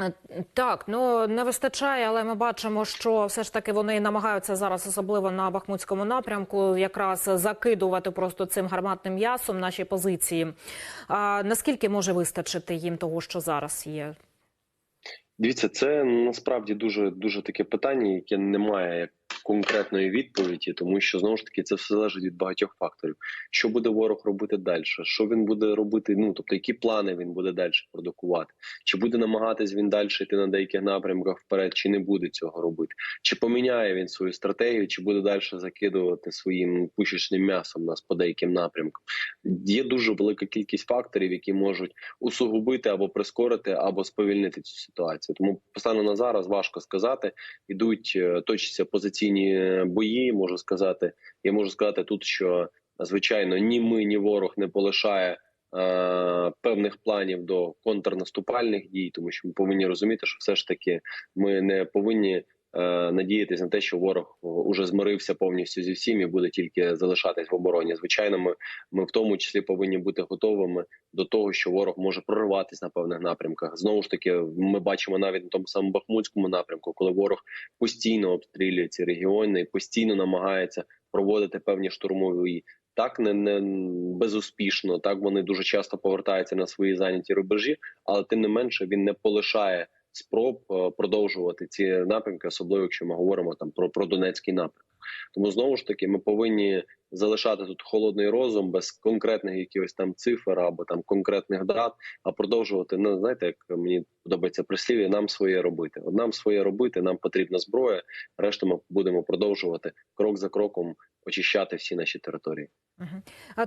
Е, Так, ну не вистачає, але ми бачимо, що все ж таки вони намагаються зараз, особливо на Бахмутському напрямку, якраз закидувати просто цим гарматним м'ясом наші позиції. А наскільки може вистачити їм того, що зараз є? Дивіться, це насправді дуже дуже таке питання, яке не має як конкретної відповіді, тому що знову ж таки це все залежить від багатьох факторів. Що буде ворог робити далі? Що він буде робити? Ну тобто, які плани він буде далі продукувати? Чи буде намагатись він далі йти на деяких напрямках вперед, чи не буде цього робити? Чи поміняє він свою стратегію, чи буде далі закидувати своїм пушечним м'ясом нас по деяким напрямкам? Є дуже велика кількість факторів, які можуть усугубити або прискорити, або сповільнити цю ситуацію. Тому станом на зараз важко сказати. Ідуть е, точаться позиційні бої. Можу сказати, я можу сказати тут, що звичайно ні ми, ні ворог не полишає. е, Певних планів до контрнаступальних дій, тому що ми повинні розуміти, що все ж таки ми не повинні е, надіятися на те, що ворог уже змирився повністю зі всім і буде тільки залишатись в обороні. Звичайно, ми, ми в тому числі повинні бути готовими до того, що ворог може прориватись на певних напрямках. Знову ж таки, ми бачимо навіть на тому самому Бахмутському напрямку, коли ворог постійно обстрілює ці регіони і постійно намагається проводити певні штурмові. Так не, не безуспішно, так вони дуже часто повертаються на свої зайняті рубежі, але тим не менше він не полишає спроб е, продовжувати ці напрямки, особливо якщо ми говоримо там про, про Донецький напрямок. Тому знову ж таки ми повинні залишати тут холодний розум без конкретних якихось там цифр або там конкретних дат, а продовжувати. Ну знаєте, як мені подобається прислів'я, нам своє робити. От нам своє робити, нам потрібна зброя. Решту ми будемо продовжувати крок за кроком очищати всі наші території.